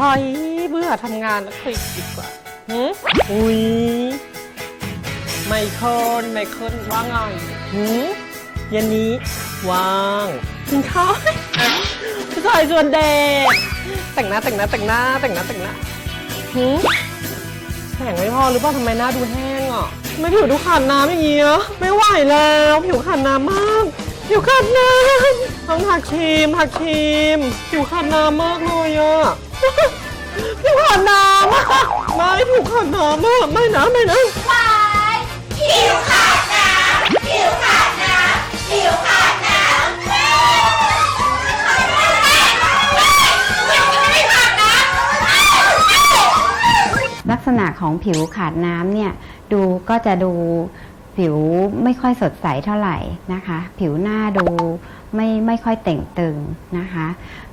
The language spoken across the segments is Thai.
ฮ้ยเบื่อทำงานแล้วคุยดีกว่าหืมอุ้ยไมเคิลไมเคิลว่าไงหืมเย็นนี้ว่างกินข้าวผู้ชายชวนเด็กแต่งหน้าแต่งหน้าแต่งหน้าแต่งหน้าแต่งหน้าหืมแสงไม่พอหรือเปล่าทำไมหน้าดูแห้งอะไม่ผิวดูขาดน้ำอย่างเงี้ยไม่ไหวแล้ว ผิวขาดน้ำมาก ผิวขาดน้ำต้องทาครีมทาครีมผิวขาดน้ำมากเลยอะผิวขาดน้ำอะไม่ผิวขาดน้ำอะไม่นะไม่นะผิวขาดน้ำผิวขาดน้ำผิวขาดน้ำ ลักษณะของผิวขาดน้ำเนี่ยดูก็จะดู ผิวไม่ค่อยสดใสเท่าไหร่นะคะ ผิวหน้าดูไม่ไม่ค่อยเต่งตึงนะคะ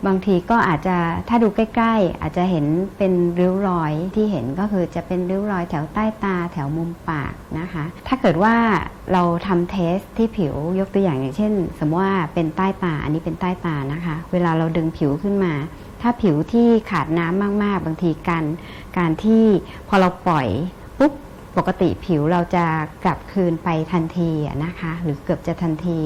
บางทีก็อาจจะถ้าดูใกล้ ๆ อาจจะเห็นเป็นริ้วรอยที่เห็นก็คือจะเป็นริ้วรอยแถวใต้ตาแถวมุมปากนะคะ ถ้าเกิดว่าเราทำเทสที่ผิวยกตัวอย่างอย่างเช่น สมมติว่าเป็นใต้ตาอันนี้เป็นใต้ตานะคะ เวลาเราดึงผิวขึ้นมา ถ้าผิวที่ขาดน้ำมากๆ บางทีการการที่พอเราปล่อยปุ๊บ ปกติผิวเราจะกลับคืนไปทันทีนะคะ หรือเกือบจะทันที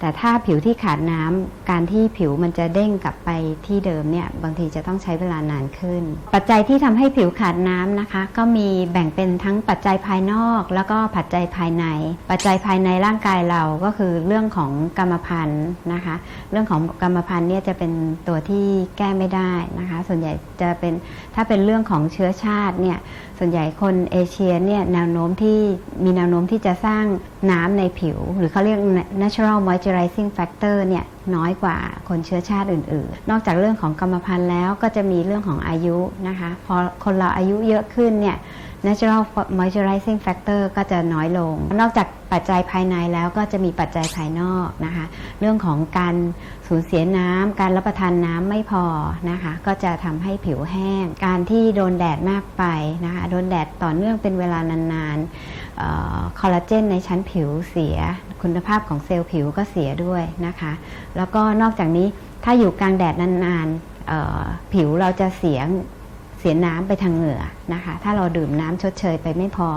แต่ถ้าผิวที่ขาดน้ำการที่ผิวมันจะเด้งกลับไปที่เดิมเนี่ยบางทีจะต้องใช้เวลานานขึ้น ปัจจัยที่ทำให้ผิวขาดน้ำนะคะ ก็มีแบ่งเป็นทั้งปัจจัยภายนอก แล้วก็ปัจจัยภายใน ปัจจัยภายในร่างกายเราก็คือเรื่องของกรรมพันธุ์นะคะ เรื่องของกรรมพันธุ์เนี่ยจะเป็นตัวที่แก้ไม่ได้นะคะ ส่วนใหญ่จะเป็นถ้าเป็นเรื่องของเชื้อชาติเนี่ยส่วนใหญ่คนเอเชียเนี่ยแนวโน้มที่มีแนวโน้มที่จะสร้างน้ำในผิว หรือเขาเรียก natural moisturizing factor เนี่ยน้อยกว่าคนเชื้อชาติอื่น ๆ นอกจากเรื่องของกรรมพันธุ์แล้วก็จะมีเรื่องของอายุนะคะ พอคนเราอายุเยอะขึ้นเนี่ย natural moisturizing factor ก็จะน้อยลง นอกจากปัจจัยภายในแล้วก็จะมีปัจจัยภายนอกนะคะ เรื่องของการสูญเสียน้ำการรับประทานน้ำไม่พอนะคะ ก็จะทำให้ผิวแห้ง การที่โดนแดดมากไปนะคะ โดนแดดต่อเนื่องเป็นเวลานานๆคอลลาเจนในชั้นผิวเสีย คุณภาพของเซลล์ผิวก็เสียด้วยนะคะ แล้วก็นอกจากนี้ถ้าอยู่กลางแดดนานๆผิวเราจะเสียเสียน้ำไปทางเหงื่อนะคะ ถ้าเราดื่มน้ำชดเชยไปไม่พอ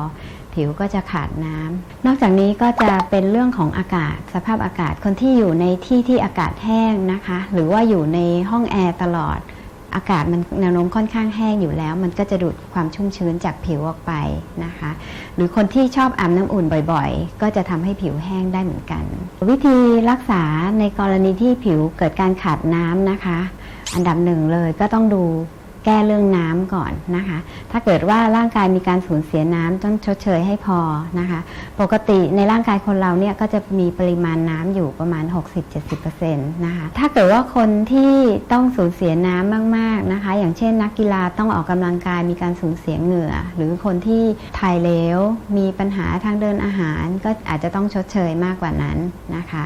ผิวก็จะขาดน้ำนอกจากนี้ก็จะเป็นเรื่องของอากาศ สภาพอากาศคนที่อยู่ในที่ที่อากาศแห้งนะคะ หรือว่าอยู่ในห้องแอร์ตลอด อากาศมันแนวโน้มค่อนข้างแห้งอยู่แล้ว มันก็จะดูดความชุ่มชื้นจากผิวออกไปนะคะ หรือคนที่ชอบอาบน้ำอุ่นบ่อยๆ ก็จะทำให้ผิวแห้งได้เหมือนกัน วิธีรักษาในกรณีที่ผิวเกิดการขาดน้ำนะคะ อันดับหนึ่งเลยก็ต้องดู แก้เรื่องน้ำก่อนนะคะ ถ้าเกิดว่าร่างกายมีการสูญเสียน้ำต้องชดเชยให้พอนะคะ ปกติในร่างกายคนเราเนี่ยก็จะมีปริมาณน้ำอยู่ประมาณ 60-70%นะคะ ถ้าเกิดว่าคนที่ต้องสูญเสียน้ำมากๆนะคะ อย่างเช่นนักกีฬาต้องออกกำลังกายมีการสูญเสียเหงื่อ หรือคนที่ถ่ายเหลวมีปัญหาทางเดินอาหาร ก็อาจจะต้องชดเชยมากกว่านั้นนะคะ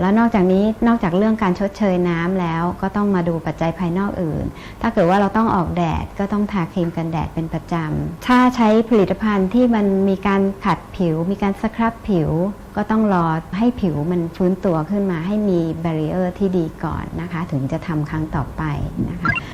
แล้วนอกจากนี้นอกจากเรื่องการชดเชยน้ำแล้วก็ต้องมาดูปัจจัยภายนอกอื่น ถ้าเกิดว่าเราต้องออกแดดก็ต้องทาครีมกันแดดเป็นประจำ ถ้าใช้ผลิตภัณฑ์ที่มันมีการขัดผิว มีการสครับผิว ก็ต้องรอให้ผิวมันฟื้นตัวขึ้นมาให้มีแบรียร์ที่ดีก่อนนะคะ ถึงจะทำครั้งต่อไปนะคะ